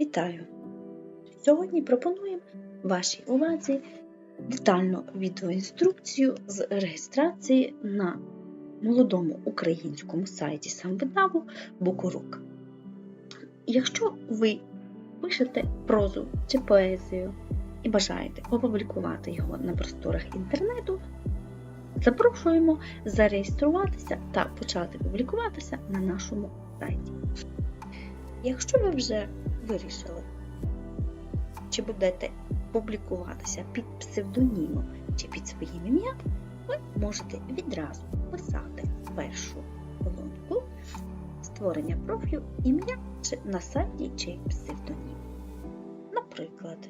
Вітаю! Сьогодні пропонуємо вашій увазі детальну відеоінструкцію з реєстрації на молодому українському сайті самвидаву Букурук. Якщо ви пишете прозу чи поезію і бажаєте опублікувати його на просторах інтернету, запрошуємо зареєструватися та почати публікуватися на нашому сайті. Якщо ви вже вирішили, чи будете публікуватися під псевдонімом чи під своїм ім'ям, ви можете відразу писати першу колонку створення профілю ім'я чи на сайті чи псевдонім. Наприклад,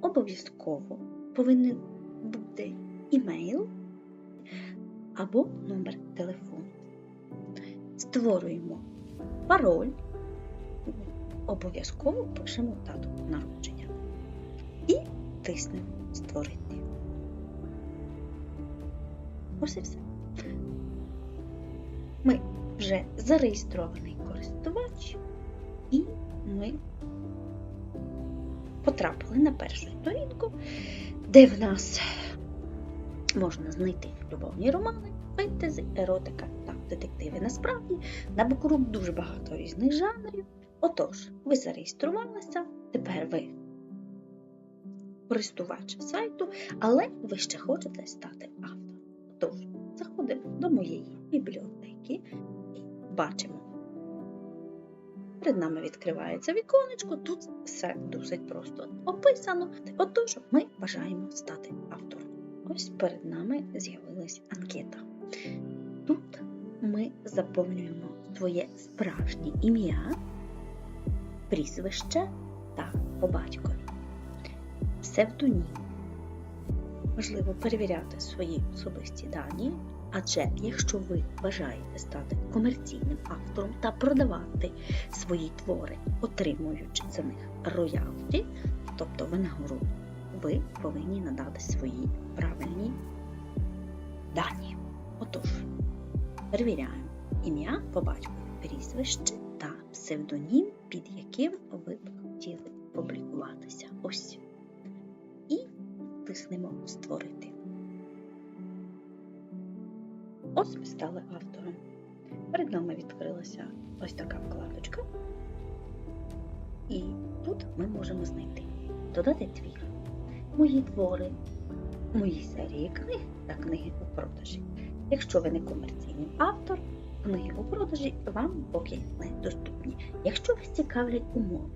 обов'язково повинен бути імейл або номер телефону. Створюємо пароль, обов'язково пишемо дату народження і тиснемо Створити. Ось і все. Ми вже зареєстрований користувач, і ми потрапили на першу сторінку, де в нас можна знайти любовні романи, фентезі, еротика детективи. Насправді на Букурук дуже багато різних жанрів. Отож, ви зареєструвалися, тепер ви користувач сайту, але ви ще хочете стати автором. Тож, заходимо до моєї бібліотеки і бачимо. Перед нами відкривається віконечко, тут все досить просто описано. Отож, ми бажаємо стати автором. Ось перед нами з'явилась анкета. Тут ми заповнюємо своє справжнє ім'я, прізвище та по батькові. Псевдонім. Важливо перевіряти свої особисті дані, адже якщо ви бажаєте стати комерційним автором та продавати свої твори, отримуючи за них роялті, тобто винагороду, ви повинні надати свої правильні дані. Отож, перевіряємо ім'я по батькові, прізвище та псевдонім, під яким ви б хотіли публікуватися. Ось. І тиснемо Створити. Ось ми стали автором. Перед нами відкрилася ось така вкладочка. І тут ми можемо знайти додати твір, мої твори, мої серії книг та книги у продажі. Якщо ви не комерційний автор, книги у продажі вам поки не доступні. Якщо вас цікавлять умови,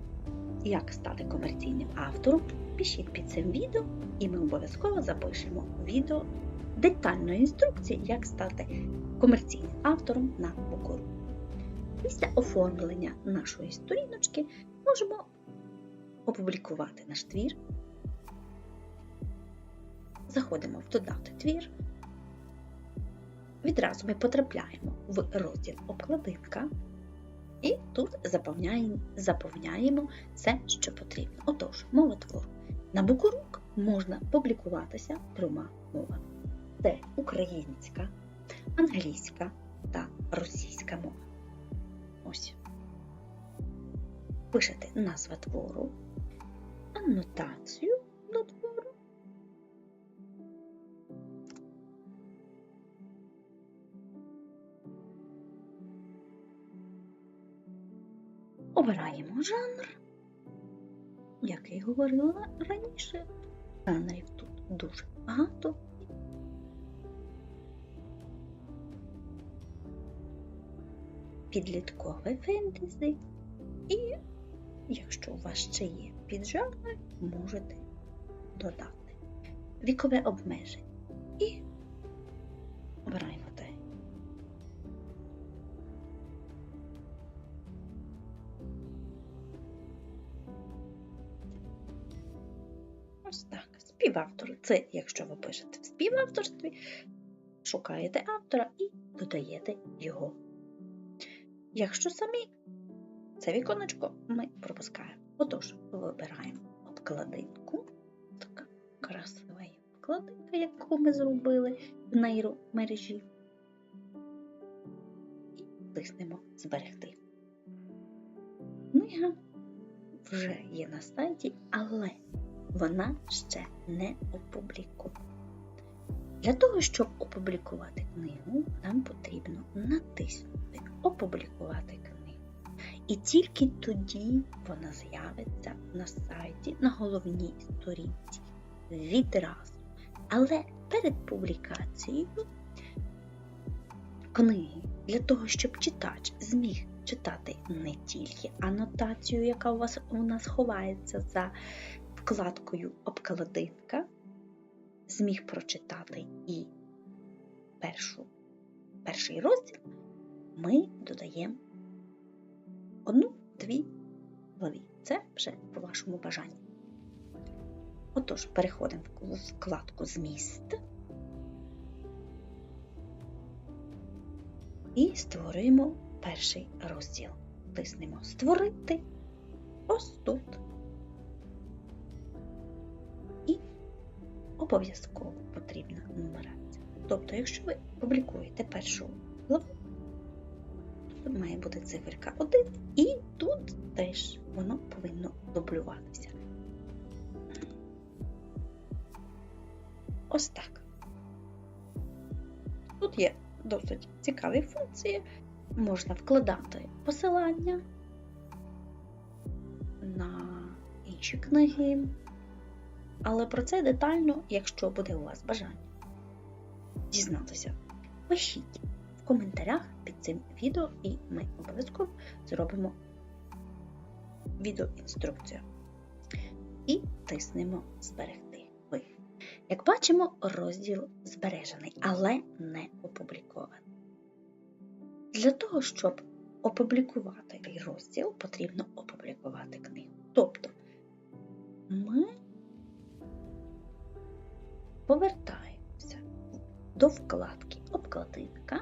як стати комерційним автором, пишіть під цим відео, і ми обов'язково запишемо відео детальної інструкції, як стати комерційним автором на Букуру. Після оформлення нашої сторіночки можемо опублікувати наш твір. Заходимо в Додати твір. Відразу ми потрапляємо в розділ Обкладинка. І тут заповняємо, заповняємо все, що потрібно. Отож, мова твору. На Букурук можна публікуватися трьома мовами. Це українська, англійська та російська мова. Ось. Пишете назва твору, анотацію Обираємо жанр, як я говорила раніше. Жанрів тут дуже багато. Підліткове фентезі. І якщо у вас ще є піджанр, можете додати вікове обмеження. І Співавтор. Це якщо ви пишете в співавторстві, шукаєте автора і додаєте його. Якщо самі це віконечко ми пропускаємо. Отож, вибираємо обкладинку. Така красива обкладинка, яку ми зробили в нейромережі. І тиснемо зберегти. Книга вже є на сайті, але вона ще не опублікована. Для того, щоб опублікувати книгу, нам потрібно натиснути Опублікувати книгу. І тільки тоді вона з'явиться на сайті на головній сторінці відразу. Але перед публікацією книги для того, щоб читач зміг читати не тільки анотацію, яка у вас у нас ховається за вкладкою обкладинка, зміг прочитати і першу, перший розділ, ми додаємо одну-дві главі. Це вже по вашому бажанню. Отож, переходимо в вкладку Зміст і створюємо перший розділ. Тиснемо Створити ось тут. Обов'язково потрібна нумерація. Тобто, якщо ви публікуєте першу главу, тут має бути циферка 1, і тут теж воно повинно дублюватися. Ось так. Тут є досить цікаві функції. Можна вкладати посилання на інші книги, але про це детально, якщо буде у вас бажання дізнатися, пишіть в коментарях під цим відео, і ми обов'язково зробимо відеоінструкцію. І тиснемо Зберегти. Ви. Як бачимо, розділ збережений, але не опублікований. Для того, щоб опублікувати розділ, потрібно опублікувати повертаємося до вкладки Обкладинка,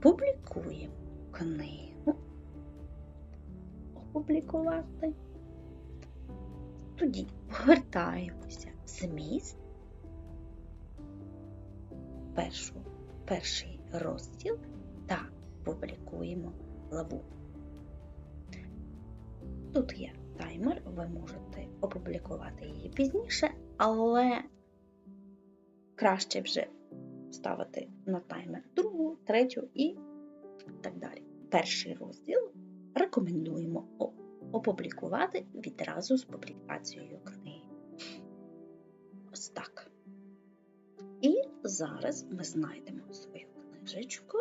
публікуємо книгу, опублікувати. Тоді повертаємося в зміст, першу, перший розділ та публікуємо главу. Тут є таймер, ви можете опублікувати її пізніше, але краще вже ставити на таймер другу, третю і так далі. Перший розділ рекомендуємо опублікувати відразу з публікацією книги. Ось так. І зараз ми знайдемо свою книжечку.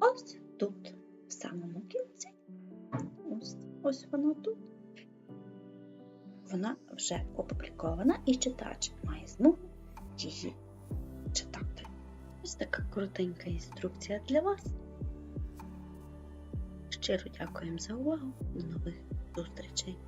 Ось тут, в самому кінці. Ось, ось вона тут. Вона вже опублікована і читач має змогу читати. Ось така коротенька інструкція для вас. Щиро дякуємо за увагу. До нових зустрічей!